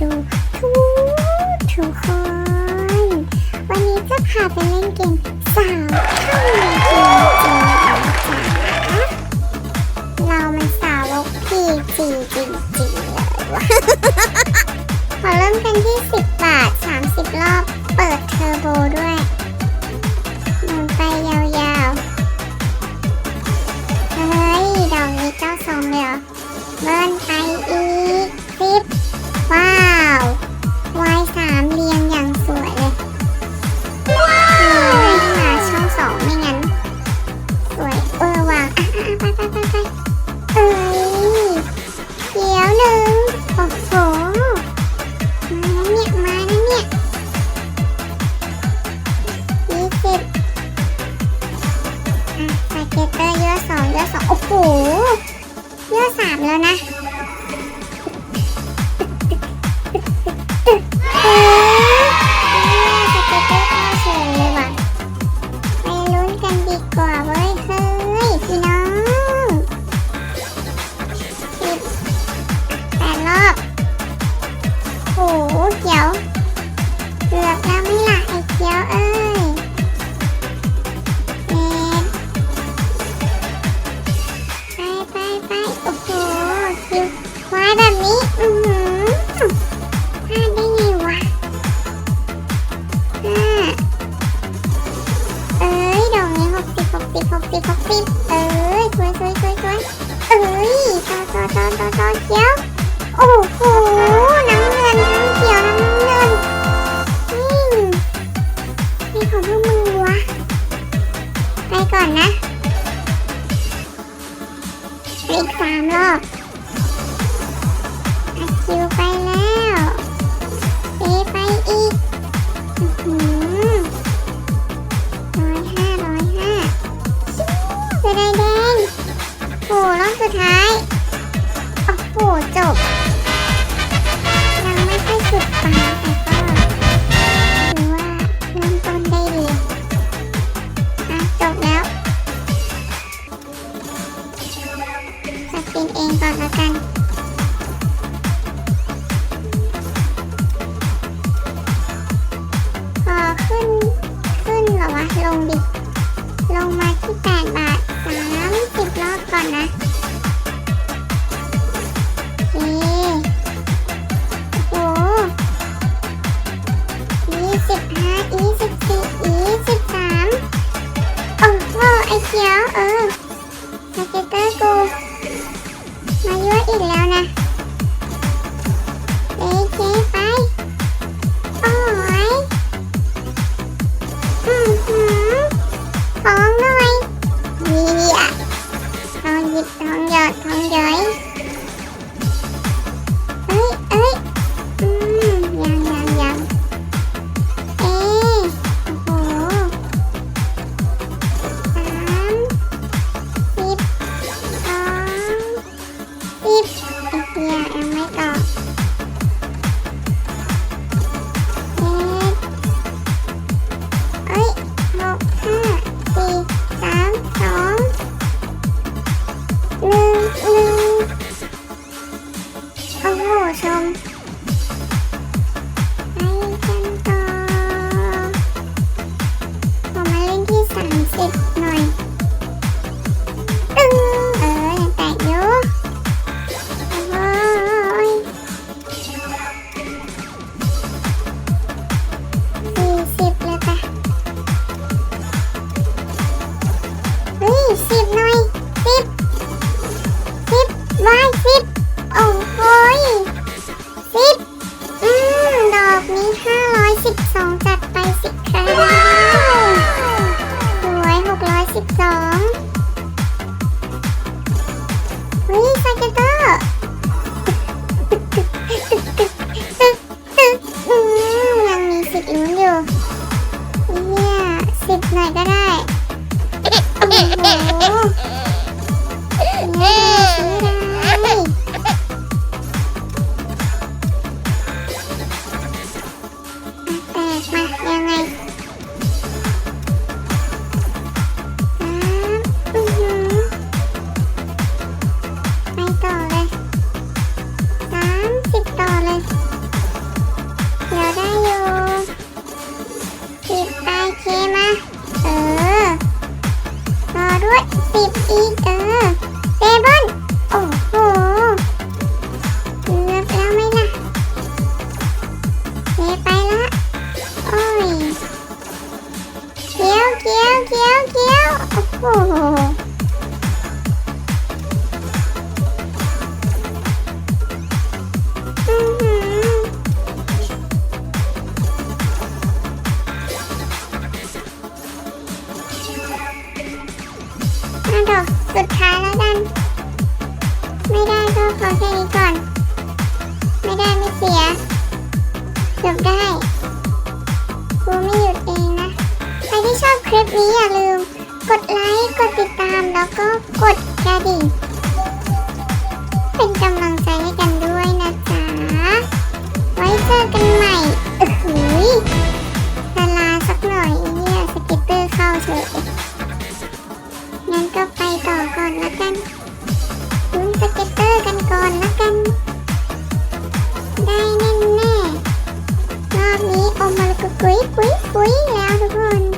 ดูทุกทุกคน วันนี้จะพาไปเล่นเกมสาวข้ามเกมจีเรามันสาวกพี่จริงจริงเลยว่ะขอเริ่มกันที่สิบบาทสามสิบรอบ เปิดเทอร์โบด้วย อต่อต่อตอต่อเขียว โอ้โหน้ำเงินทั้งเขียวน้ำเงินอืมนี่ของพวกมึงวะไปก่อนนะอีกสามรอบอาคิวไปแล้วเอไปอีกหือร้อยห้าร้อยห้าชิวจะได้แดงโหรอบสุดท้าย หจบ ยังไม่ค่อยสุดปังแต่ก็ถือว่าเริ่มต้นได้ดีอะจบแล้วสปินเองก่อนละกันพอขึ้น ขึ้นเหรอวะ ลงดิ ลงมาที่ 8 บาท 30 รอบก่อนนะ อ้เขียวเออสเกเตอร์กูมายั่วอีกแล้วนะเอเคไปโอ้ยอือหือท้องหน่อยนี่ยทองหยิบทองหยอดทองหย้อย บไอ้เสิบโอ้โหสิบอืมดอกนี้ห้าร้อยสิบสองจัดไปสิครับ จบได้กูไม่หยุดเองนะ ใครที่ชอบคลิปนี้อย่าลืม กดไลค์ กดติดตาม แล้วก็กดกระดิ่ง เป็นกำลังใจให้กันด้วยนะจ๊ะ ไว้เจอกันใหม่ great, great, great, everyone.